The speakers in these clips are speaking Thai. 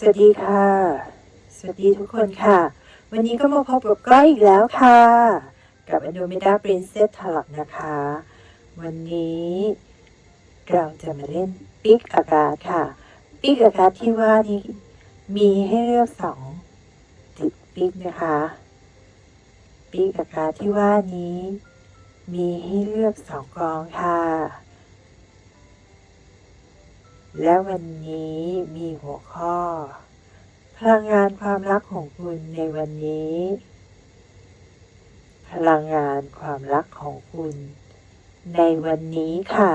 สวัสดีค่ะ สวัสดีทุกคนค่ะ วันนี้ก็มาพบกับก้อยอีกแล้วค่ะ กับ Andromeda Princess Talk นะคะ วันนี้เราจะมาเล่นปิกอากาศค่ะ ปิกอากาศที่ว่านี้มีให้เลือกสองติดปิกนะคะ ปิกอากาศที่ว่านี้ มีให้เลือกสองกองค่ะ และวันนี้มีหัวข้อ พลังงานความรักของคุณในวันนี้ พลังงานความรักของคุณ ในวันนี้ค่ะ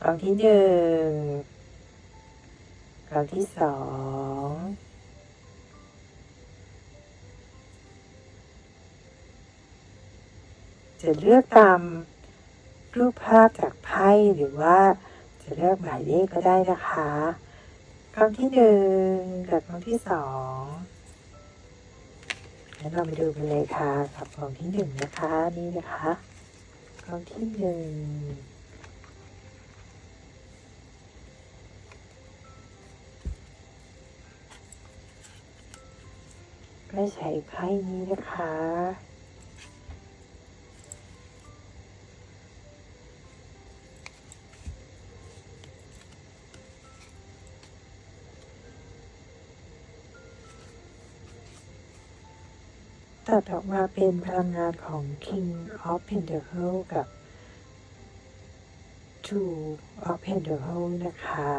กองที่หนึ่งกองที่สองจะเลือกตาม รูปภาพจากไพ่หรือว่าจะเลือกหมายเลขก็ได้นะคะกองที่หนึ่งกับกองที่สองงั้นเราไปดูกันเลยค่ะกับกองที่หนึ่งนะคะนี่นะคะกองที่หนึ่งก็ใช้ไพ่นี้นะคะ ตัดออกมาเป็นพลังงานของ King of Pentacle กับ Two of Pentacle นะคะ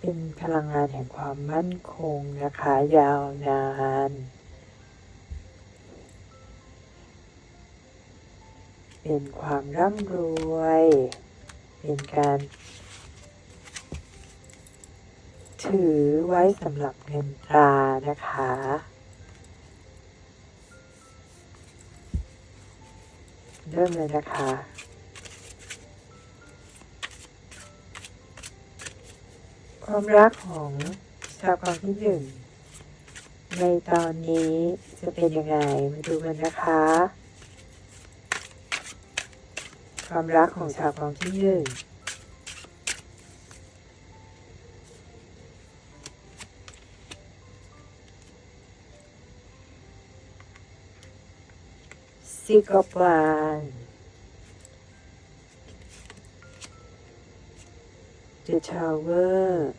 เป็นพลังงานแห่งความมั่นคงนะคะ ยาวนานเป็นความร่ำรวย เป็นการ ถือไว้สำหรับเงินตรานะคะ เริ่มเลยนะคะความรักของชาวกองที่หนึ่งในตอนนี้จะเป็นยังไงมาดูกันนะคะ ความรักของชาวกองที่หนึ่ง Six of Wands The Tower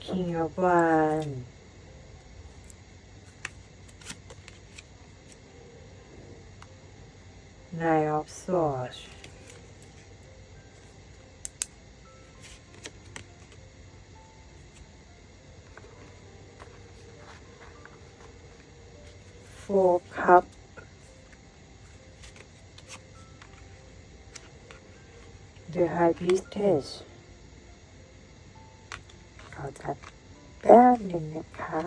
King of Wands Nine of Swords Four Cup The High Priestess ขอจัดแป๊บหนึ่งนะคะ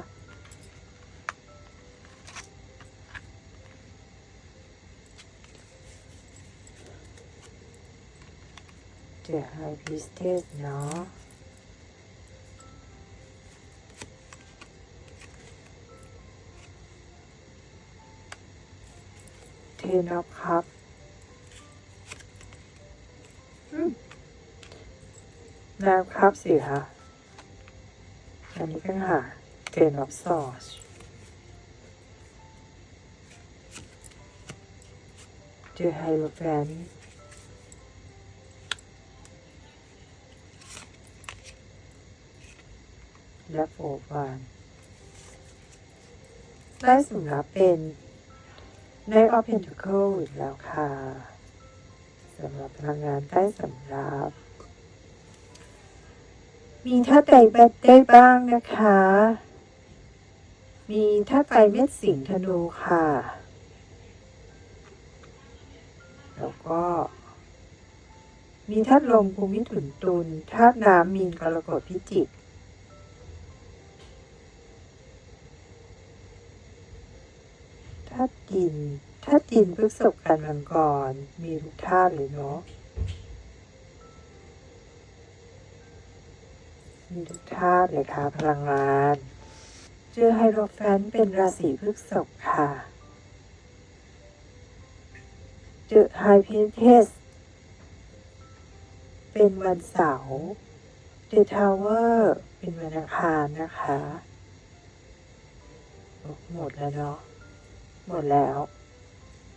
The High Priestess เนาะเทน อฟครับอืมน้ำครับสิคะอันนี้ก็หาเทนอฟซอสเจอไฮโลแฟนและโฟฟานได้สำหรับเป็น ใน of Pentacle อีกแล้วค่ะสำหรับพลังงานใต้สำรับมีท่าใจแบดได้บ้างนะคะ มีท่าไฟเม็ดสิงห์ธนูค่ะ แล้วก็ มีธาตุลมภูมิถุนตุลธาตุน้ำมีนกรกฎพิจิก ธาตุดินธาตุดินพฤษภกันมังกร มีทุกธาตุเลยเนาะมีทุกธาตุเลยค่ะพลังงานเจอไฮโรแฟนเป็นราศีพฤกษภค่ะ The High Priestess เป็นวันเสาร์ The Tower เป็นวันอังคารนะคะ หมดแล้วเนาะ หมดแล้ว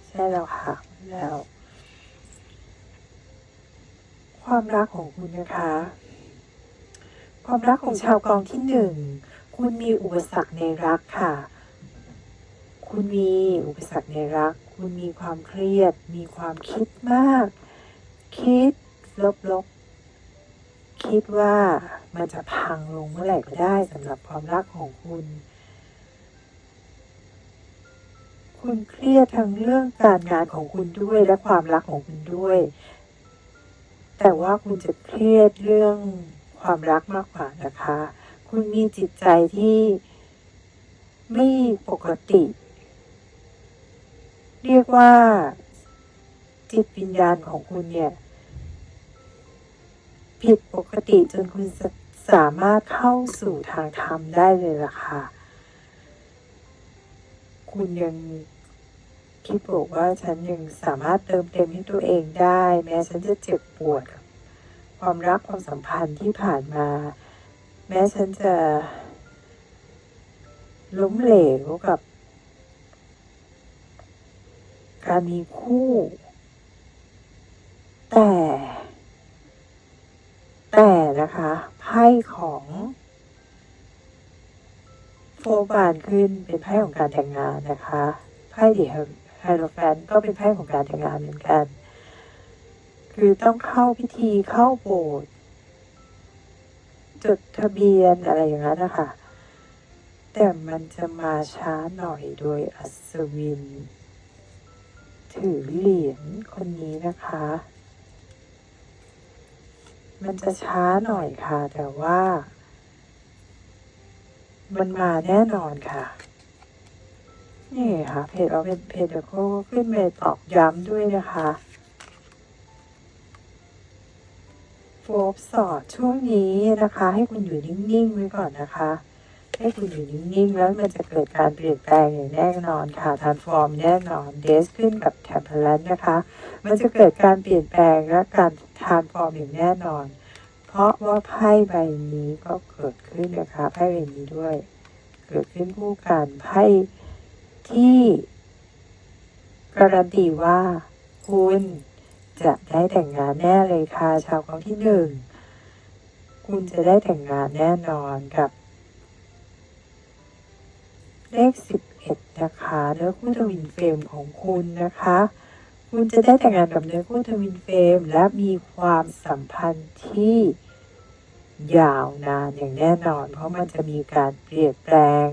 ใช่แล้วค่ะ แล้ว ความรักของคุณนะคะ ความรักของชาวกองที่หนึ่ง คุณมีอุปสรรคในรักค่ะ คุณมีอุปสรรคในรัก คุณมีความเครียด มีความคิดมาก คิดลบๆ คิดว่ามันจะพังลงเมื่อไหร่ก็ได้สำหรับความรักของคุณ คุณเครียดทั้งเรื่องการงานของคุณด้วยและความรักของคุณด้วย แต่ว่าคุณจะเครียดเรื่องความรักมากกว่านะคะ คุณมีจิตใจที่ไม่ปกติ เรียกว่าจิตวิญญาณของคุณเนี่ย ผิดปกติจนคุณสามารถเข้าสู่ทางธรรมได้เลยล่ะค่ะ คุณยังคิดบอกว่าฉันยังสามารถเติมเต็มให้ตัวเองได้ แม้ฉันจะเจ็บปวดกับความรักความสัมพันธ์ที่ผ่านมา แม้ฉันจะล้มเหลวกับ การมีคู่ แต่ แต่นะคะไพ่ของ โฟบานขึ้นเป็นไพ่ของการแต่งงานนะคะไพ่เดียไฮโรแฟนก็เป็นไพ่ของการแต่งงานเหมือนกัน คือต้องเข้าพิธีเข้าโบสถ์จดทะเบียนอะไรอย่างนั้นนะคะแต่มันจะมาช้าหน่อยโดยอัศวิน ถือเหรียญคนนี้นะคะ มันจะช้าหน่อยค่ะแต่ว่า มันมาแน่นอนค่ะ นี่ค่ะ เพจเราเป็นเพจโคขึ้นเมตอกย้ำด้วยนะคะโฟบสอดช่วงนี้นะคะ ให้คุณอยู่นิ่งๆไว้ก่อนนะคะ ให้คุณอยู่นิ่งๆ แล้วมันจะเกิดการเปลี่ยนแปลงอย่างแน่นอนค่ะทานฟอร์มแน่นอนเดสขึ้นกับแทมเพลนนะคะ มันจะเกิดการเปลี่ยนแปลงและการทานฟอร์มอย่างแน่นอน เพราะว่าไพ่ใบนี้ก็เกิดขึ้นนะคะไพ่ใบนี้ด้วย เกิดขึ้นคู่กันไพ่ที่การันตีว่า คุณจะได้แต่งงานแน่เลยค่ะชาวกองที่หนึ่งคุณจะได้แต่งงานแน่นอนกับ เลขสิบเอ็ดนะคะเนื้อคู่ทวินเฟรมของคุณนะคะ คุณจะได้แต่งงานกับเนื้อคู่ทวินเฟรมและมีความสัมพันธ์ที่ยาวนานอย่างแน่นอน เพราะมันจะมีการเปลี่ยนแปลง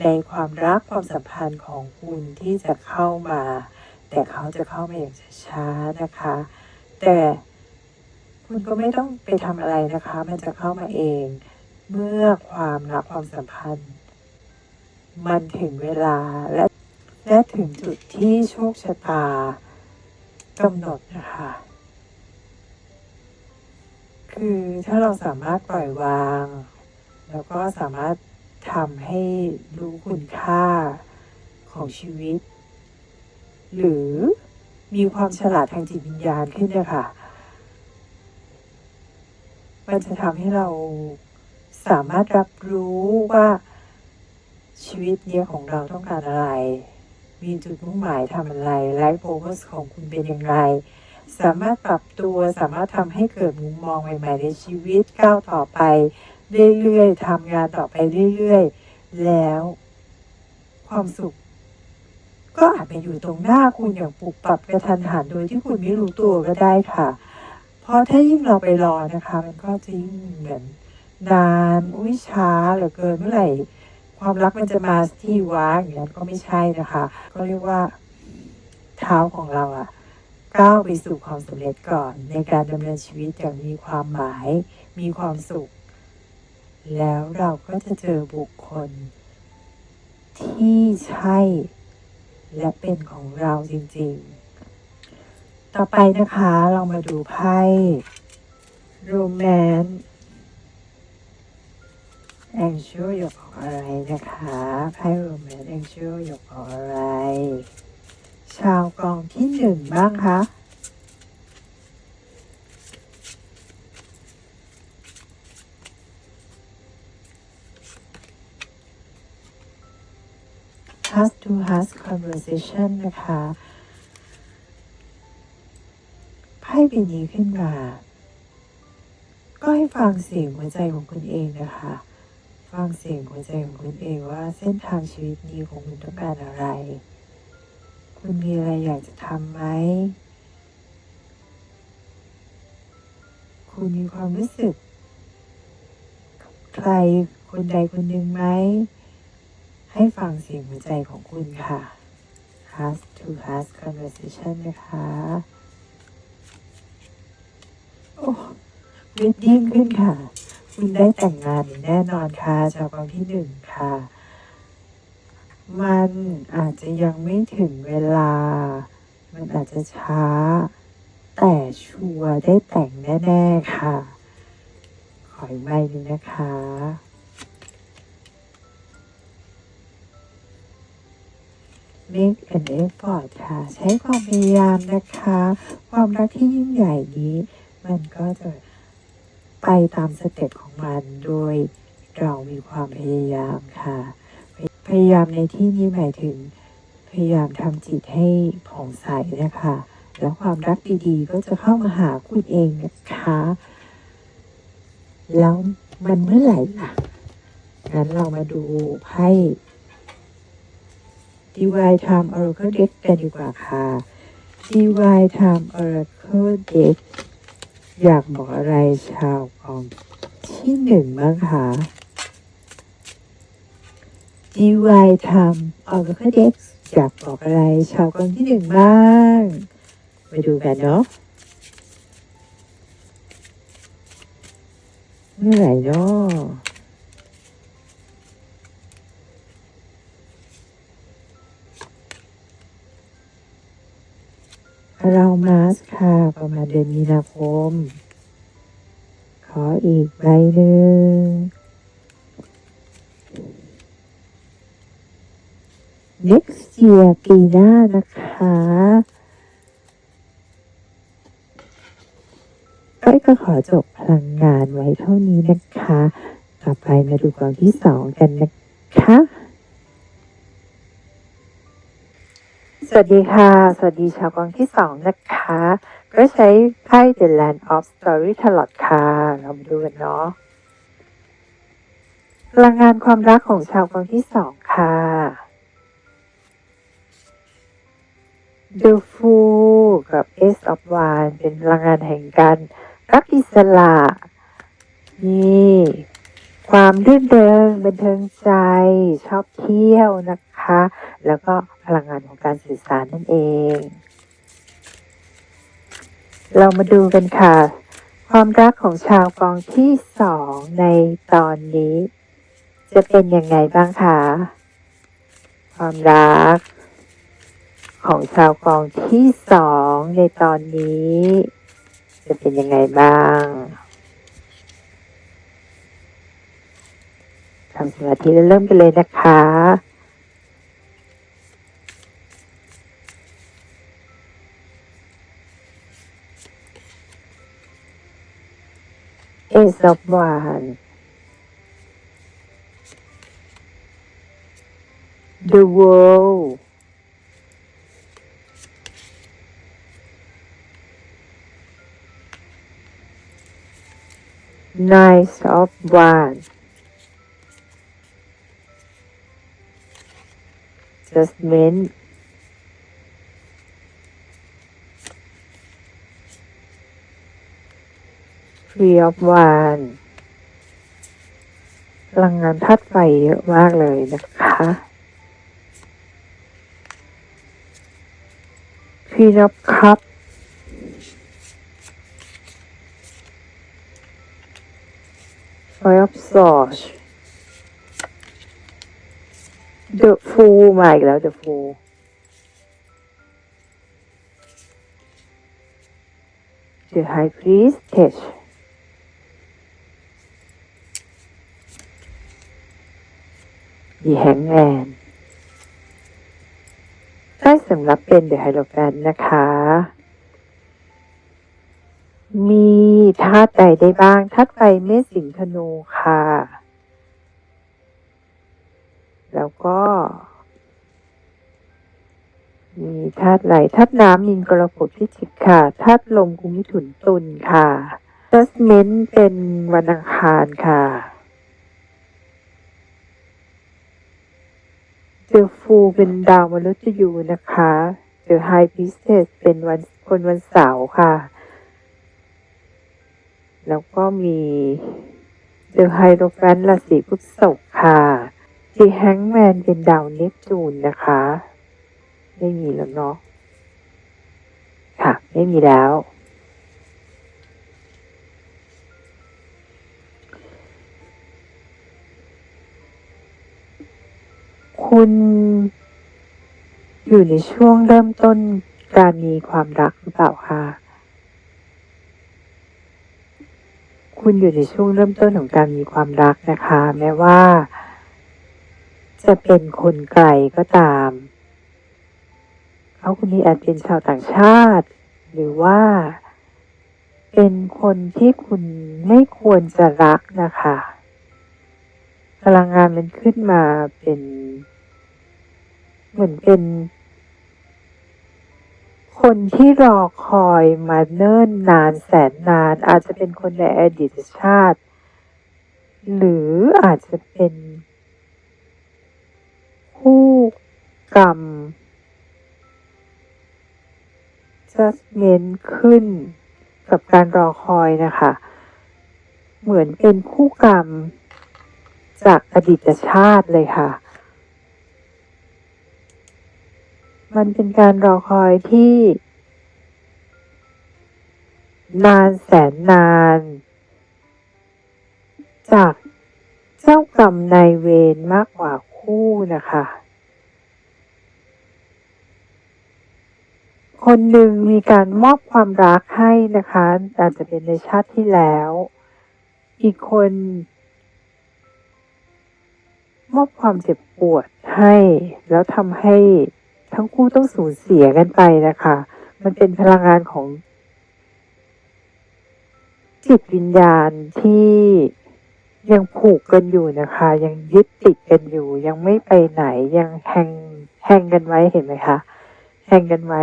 ในความรักความสัมพันธ์ของคุณที่จะเข้ามา แต่เขาจะเข้ามาอย่างช้าๆนะคะ แต่คุณก็ไม่ต้องไปทำอะไรนะคะ มันจะเข้ามาเอง เมื่อความรักความสัมพันธ์ มันถึงเวลาและและถึงจุดที่โชคชะตา กำหนดนะคะ คือถ้าเราสามารถปล่อยวาง แล้วก็สามารถทำให้รู้คุณค่าของชีวิต หรือมีความฉลาดทางจิตวิญญาณขึ้นนะคะมันจะทำให้เราสามารถรับรู้ว่าชีวิตเนี้ยของเราต้องการอะไร มีจุดมุ่งหมายทำอะไรไลฟ์โฟกัสของคุณเป็นยังไงสามารถปรับตัวสามารถทำให้เกิดมุมมองใหม่ๆในชีวิตก้าวต่อไปเรื่อยๆทำงานต่อไปเรื่อยๆ แล้ว ความสุข ก็อาจไปอยู่ตรงหน้าคุณอย่างปุบปรับกระทันหันโดยที่คุณไม่รู้ตัวก็ได้ค่ะ เพราะถ้ายิ่งเราไปรอนะคะ มันก็จะยิ่งเหมือนนานอุ้ยช้าเหลือเกินเมื่อไหร่ ความรักมันจะมาที่ว้าอย่างนั้นก็ไม่ใช่นะคะ ก็เรียกว่าเท้าของเราอะก้าวไปสู่ความสำเร็จก่อน ในการดำเนินชีวิตอย่างมีความหมาย มีความสุข แล้วเราก็จะเจอบุคคล ที่ใช่และเป็นของเราจริงๆ ต่อไปนะคะเรามาดูไพ่ โรแมนต์แองเจิลอยกบอกอะไรนะคะไพ่โรแมนต์แองเจิลอยกบอกอะไร ชาวกองที่หนึ่งบ้างคะ Has to has conversation นะคะไพ่ใบนี้ขึ้นมา ก็ให้ฟังเสียงหัวใจของคุณเองนะคะ ฟังเสียงหัวใจของคุณเองว่าเส้นทางชีวิตนี้ของคุณต้องการอะไร คุณมีอะไรอยากจะทำไหม คุณมีความรู้สึก ใครคนใดคนหนึ่งไหม ให้ฟังเสียงหัวใจของคุณค่ะ has to has conversation นะคะ โอ้วิดยิ่งขึ้นค่ะ คุณได้แต่งงานอย่างแน่นอนค่ะชาวกองที่หนึ่งค่ะ มันอาจจะยังไม่ถึงเวลา มันอาจจะช้า แต่ชัวร์ได้แต่งแน่ๆค่ะ ขออีกใบหนึ่งนะคะ make an effort ค่ะ ใช้ความพยายามนะคะ ความรักที่ยิ่งใหญ่นี้ มันก็จะ ไปตามสเต็ปของมันโดยเรามีความพยายามค่ะ พยายามในที่นี้หมายถึง พยายามทำจิตให้ผ่องใสนะคะ แล้วความรักดีๆ ก็จะเข้ามาหาคุณเองนะคะ แล้วมันเมื่อไหร่ล่ะงั้นเรามาดูไพ่ Divine Time Oracle Deck กันดีกว่าค่ะ Divine Time Oracle Deck อ อยากบอกอะไรชาวกองที่หนึ่งบ้างคะ Divine Time Oracle Deck อยากบอกอะไรชาวกองที่หนึ่งบ้างมาดูกันเนาะเมื่อไหร่เนาะ เรามาสค่ะ ประมาณเดือนมีนาคม ขออีกใบหนึ่ง next year ปีหน้านะคะก้อยก็ขอจบพลังงานไว้เท่านี้นะคะ ต่อไปมาดูกองที่สองกันนะคะ สวัสดีค่ะ สวัสดีชาวกองที่สองนะคะ ก็ใช้ไพ่ The Land of Story Tarot ค่ะ เรามาดูกันเนาะพลังงานความรักของชาวกองที่สองค่ะ The Fool กับ Ace of Wands เป็นพลังงานแห่งการรักอิสระนี่ ความรื่นเริงบันเทิงใจชอบเที่ยวนะคะ แล้วก็พลังงานของการสื่อสารนั่นเอง เรามาดูกันค่ะ ความรักของชาวกองที่สองในตอนนี้ จะเป็นยังไงบ้างคะความรัก ของชาวกองที่สองในตอนนี้ จะเป็นยังไงบ้าง ทำสมาธิแล้วเริ่มไปเลยนะคะเอซอบวานเดอะ world Nice of one. Wands Judgment Three of Wands พลังงานธาตุไฟเยอะมากเลยนะคะ Queen of Cups เดอะฟูมาอีกแล้วเดอะฟูเดอะไฮพรีสเทชดีแฮงแมนได้สำหรับเป็นเดอะไฮโลแฟนนะคะ มีธาตุใจได้บ้างทัตุไฟเมสิงธนูค่ะ แล้วก็ มีธาตุไหลธาตุน้ำมินกรกฎพิจิกค่ะธาตุลมกุมิถุนตุลค่ะทัสเมนเป็นวันอังคารค่ะเจอฟูเป็นดาวมฤตยูนะคะเจอไฮพิสเศษเป็นวันคนวันเสาร์ค่ะ แล้วก็มีเจอไฮโดรแฟนราศีพฤษภค่ะ จีแฮงแมนเป็นดาวเนปจูนนะคะ ไม่มีแล้วเนาะค่ะ ไม่มีแล้ว คุณอยู่ในช่วงเริ่มต้นการมีความรักหรือเปล่าคะคุณอยู่ในช่วงเริ่มต้นของการมีความรักนะคะ แม้ว่า จะเป็นคนไกลก็ตาม เขาคนนี้อาจเป็นชาวต่างชาติ หรือว่า เป็นคนที่คุณไม่ควรจะรักนะคะ พลังงานมันขึ้นมาเป็น เหมือนเป็น คนที่รอคอยมาเนิ่นนานแสนนาน อาจจะเป็นคนในอดีตชาติ หรืออาจจะเป็น กรรม judgment ขึ้นกับการรอคอยนะคะ เหมือนเป็นคู่กรรม จากอดีตชาติเลยค่ะ มันเป็นการรอคอยที่ นานแสนนาน จากเจ้ากรรมนายเวรมากกว่าคู่นะคะ คนหนึ่งมีการมอบความรักให้นะคะ อาจจะเป็นในชาติที่แล้ว อีกคน มอบความเจ็บปวดให้ แล้วทำให้ทั้งคู่ต้องสูญเสียกันไปนะคะ มันเป็นพลังงานของ จิตวิญญาณที่ยังผูกกันอยู่นะคะ ยังยึดติดกันอยู่ ยังไม่ไปไหนยังแหงแหงกันไว้เห็นไหมคะแหงกันไว้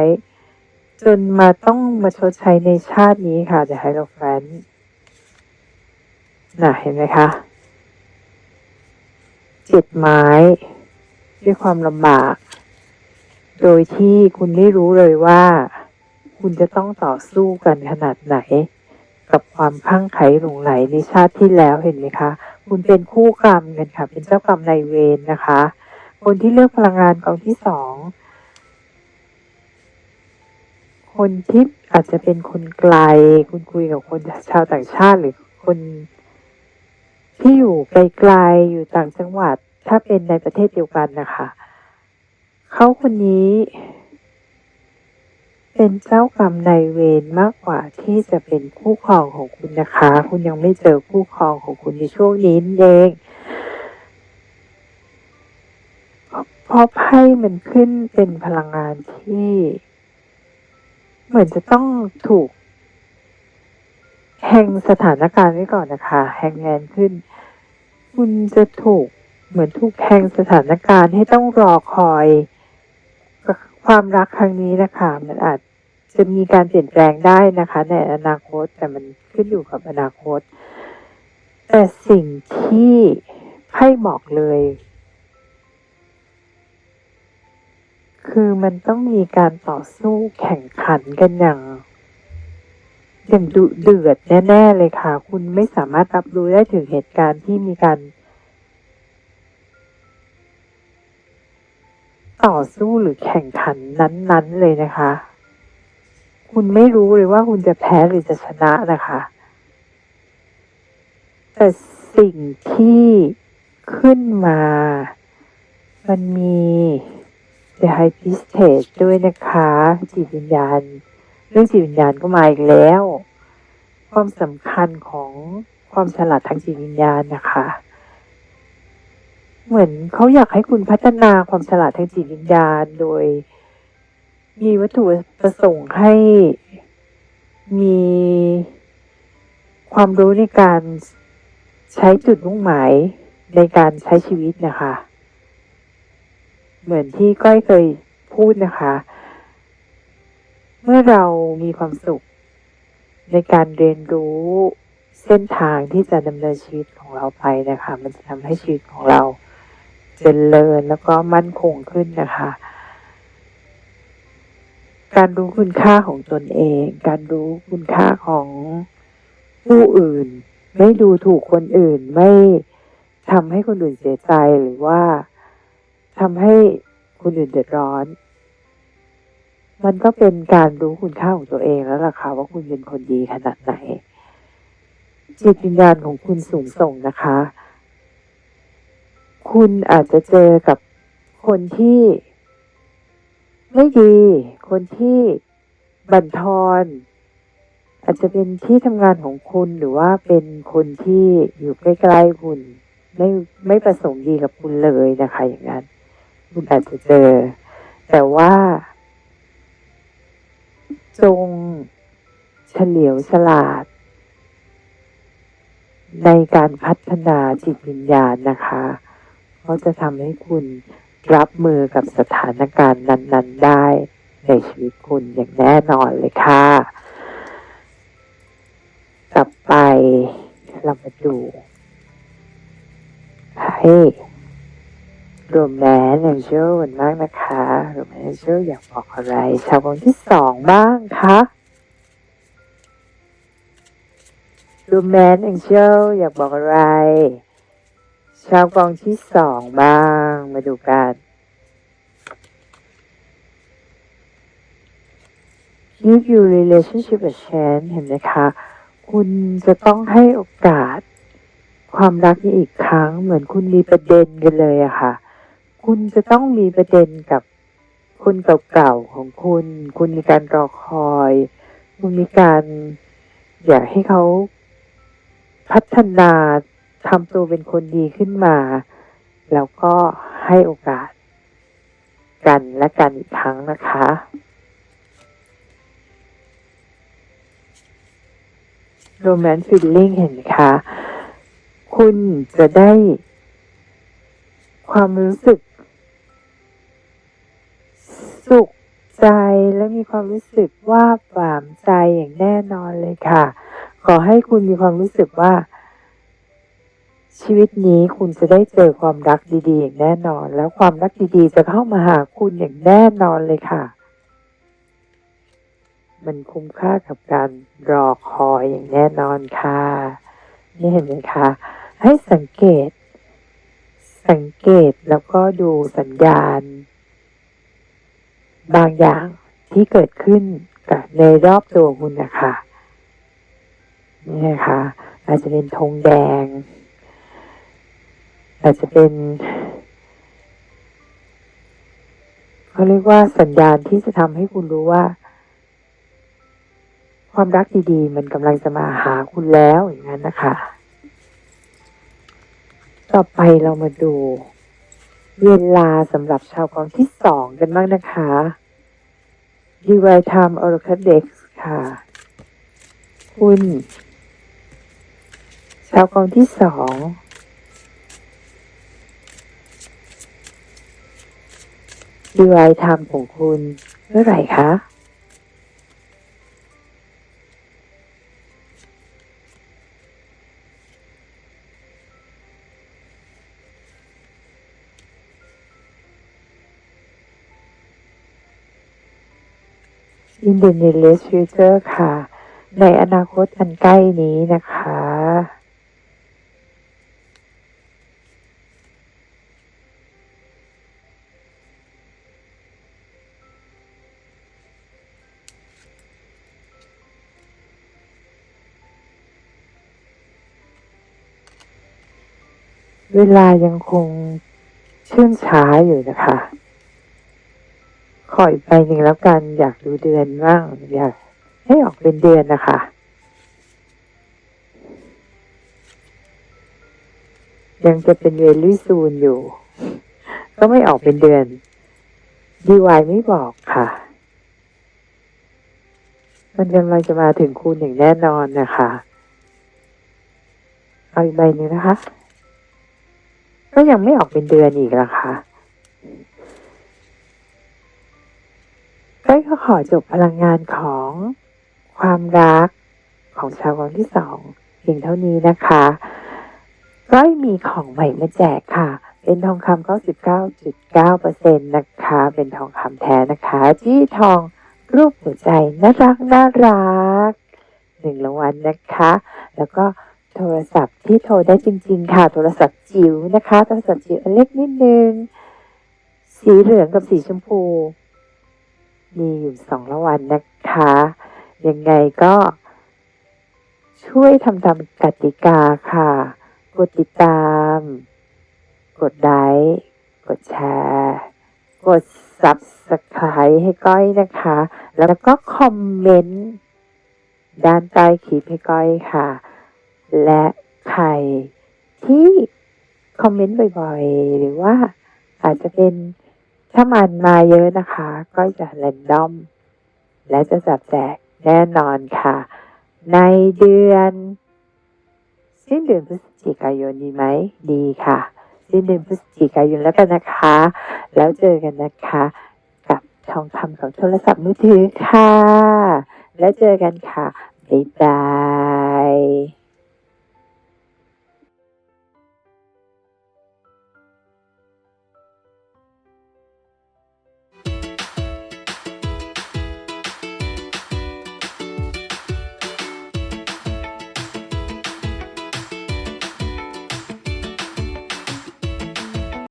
จนมาต้องมาชดใช้ในชาตินี้ค่ะ The h i e r o p h a n t น่ะเห็นไหมคะเจ็ดไม้ ด้วยความลำบาก โดยที่คุณไม่รู้เลยว่า คุณจะต้องต่อสู้กันขนาดไหน กับความพังไขหลงไหลในชาติที่แล้วเห็นไหมคะ คุณเป็นคู่กรรมกันค่ะ เป็นเจ้ากรรมนายเวรนะคะ คนที่เลือกพลังงานกองที่สอง คนที่อาจจะเป็นคนไกล คุณคุยกับคนชาวต่างชาติหรือคนที่อยู่ไกลๆอยู่ต่างจังหวัด ถ้าเป็นในประเทศเดียวกันนะคะเขาคนนี้ เป็นเจ้ากรรมนายเวรมากกว่าที่จะเป็นคู่ครองของคุณนะคะ คุณยังไม่เจอคู่ครองของคุณในช่วงนี้เองเพราะไพ่มันขึ้นเป็นพลังงานที่ เหมือนจะต้องถูกแห่งสถานการณ์ไว้ก่อนนะคะแห่งแงนขึ้น คุณจะถูกเหมือนถูกแห่งสถานการณ์ให้ต้องรอคอย ความรักครั้งนี้นะคะมันอาจจะมีการเปลี่ยนแปลงได้นะคะ ในอนาคตแต่มันขึ้นอยู่กับอนาคต แต่สิ่งที่ไพ่บอกเลย คือมันต้องมีการต่อสู้แข่งขันกันอย่างอย่างดุเดือดแน่ ๆ เลยค่ะ คุณไม่สามารถรับรู้ได้ถึงเหตุการณ์ที่มีการ ต่อสู้หรือแข่งขันนั้น ๆ เลยนะคะ คุณไม่รู้เลยว่าคุณจะแพ้หรือจะชนะนะคะ แต่สิ่งที่ขึ้นมา มันมี The High Priestess ด้วยนะคะ จิตวิญญาณ เรื่องจิตวิญญาณก็มาอีกแล้ว ความสำคัญของความฉลาดทางจิตวิญญาณนะคะ เหมือนเขาอยากให้คุณพัฒนาความฉลาดทางจิตวิญญาณ โดย มีวัตถุประสงค์ให้มีความรู้ในการใช้จุดมุ่งหมายในการใช้ชีวิตนะคะ เหมือนที่ก้อยเคยพูดนะคะ เมื่อเรามีความสุข ในการเรียนรู้เส้นทางที่จะดำเนินชีวิตของเราไปนะคะ มันจะทำให้ชีวิตของเราเจริญแล้วก็มั่นคงขึ้นนะคะ การรู้คุณค่าของตนเอง การรู้คุณค่าของผู้อื่น ไม่ดูถูกคนอื่น ไม่ทำให้คนอื่นเสียใจหรือว่า ทำให้คนอื่นเดือดร้อน มันก็เป็นการรู้คุณค่าของตัวเองแล้วล่ะค่ะว่าคุณเป็นคนดีขนาดไหน จิตวิญญาณของคุณสูงส่งนะคะ คุณอาจจะเจอกับคนที่ไม่ดี คนที่บั่นทอนอาจจะเป็นที่ทำงานของคุณหรือว่าเป็นคนที่อยู่ใกล้ๆคุณ ไม่ไม่ประสงค์ดีกับคุณเลยนะคะอย่างนั้น คุณอาจจะเจอ แต่ว่า จงเฉลียวฉลาด ในการพัฒนาจิตวิญญาณนะคะเพราะจะทำให้คุณรับมือกับสถานการณ์นั้น ๆ ได้ในชีวิตคุณอย่างแน่นอนเลยค่ะ ต่อไปเรามาดูให้ รวมแมนแองเจลกันบ้างนะคะรวมแมนแองเจลอยากบอกอะไร ชาวกองที่สองบ้างคะรวมแมนแองเจลอยากบอกอะไร ชาวกองที่สองบ้าง มาดูกัน Give your relationship a chance เห็นไหมคะ คุณจะต้องให้โอกาสความรักนี้อีกครั้งเหมือนคุณมีประเด็นกันเลยอะค่ะ คุณจะต้องมีประเด็นกับคนเก่าๆของคุณ คุณมีการรอคอย คุณมีการอยากให้เขาพัฒนาทำตัวเป็นคนดีขึ้นมา แล้วก็ให้โอกาส กันและกันอีกครั้งนะคะ โรแมนต์ฟิลลิ่งเห็นไหมคะ คุณจะได้ความรู้สึก สุขใจและมีความรู้สึกว่าปลามใจอย่างแน่นอนเลยค่ะ ขอให้คุณมีความรู้สึกว่า ชีวิตนี้คุณจะได้เจอความรักดีๆ อย่างแน่นอน แล้วความรักดีๆ จะเข้ามาหาคุณอย่างแน่นอนเลยค่ะ มันคุ้มค่ากับการรอคอยอย่างแน่นอนค่ะ นี่เห็นไหมคะ ให้สังเกต สังเกตแล้วก็ดูสัญญาณ บางอย่างที่เกิดขึ้นกับในรอบตัวคุณนะคะนี่นะคะอาจจะเป็นธงแดง อาจจะเป็นเขาเรียกว่าสัญญาณที่จะทำให้คุณรู้ว่า ความรักดีๆ มันกำลังจะมาหาคุณแล้วอย่างนั้นนะคะ ต่อไปเรามาดู เวลาสำหรับชาวกองที่สองกันบ้างนะคะ Divine Time Oracle Dex ค่ะ คุณ ชาวกองที่สอง Divine Time ของคุณเมื่อไหร่คะ In the nearest future ค่ะ ในอนาคตอันใกล้นี้นะคะ เวลายังคงชื่องช้าอยู่นะคะ ขออีกใบหนึ่งแล้วกัน อยากดูเดือนบ้างอยากให้ออกเป็นเดือนนะคะ ยังจะเป็นเวลี่ซูนอยู่ ก็ไม่ออกเป็นเดือน ดีวายไม่บอกค่ะ มันกำลังจะมาถึงคุณอย่างแน่นอนนะคะ เอาอีกใบหนึ่งนะคะ ก็ยังไม่ออกเป็นเดือนอีกละค่ะ ก้อยก็ขอจบพลังงานของความรักของชาววันที่สองเพียงเท่านี้นะคะก้อยมีของใหม่มาแจกค่ะ เป็นทองคำ99.9%นะคะ เป็นทองคำแท้นะคะ ที่ทองรูปหัวใจน่ารักน่ารักหนึ่งรางวัลนะคะ แล้วก็โทรศัพท์ที่โทรได้จริง ๆ ค่ะ โทรศัพท์จิ๋วนะคะ โทรศัพท์จิ๋วเล็กนิดนึง สีเหลืองกับสีชมพู มีอยู่สองรางวัลนะคะ ยังไงก็ ช่วยทำตามกติกาค่ะ กดติดตาม กดไลค์กดแชร์กด subscribe ให้ก้อยนะคะ แล้วก็คอมเมนต์ด้านใต้คลิปให้ก้อยค่ะ และใครที่คอมเมนต์บ่อยๆ หรือว่าอาจจะเป็น ถ้ามันมาเยอะนะคะ ก็จะแรนดอม และจะจับแจกแน่นอนค่ะ ในเดือนสิ้นเดือนพฤศจิกายนดีไหมดีค่ะ สิ้นเดือนพฤศจิกายนแล้วกันนะคะ แล้วเจอกันนะคะ กับทองคำของโทรศัพท์มือถือค่ะ แล้วเจอกันค่ะบ๊ายบาย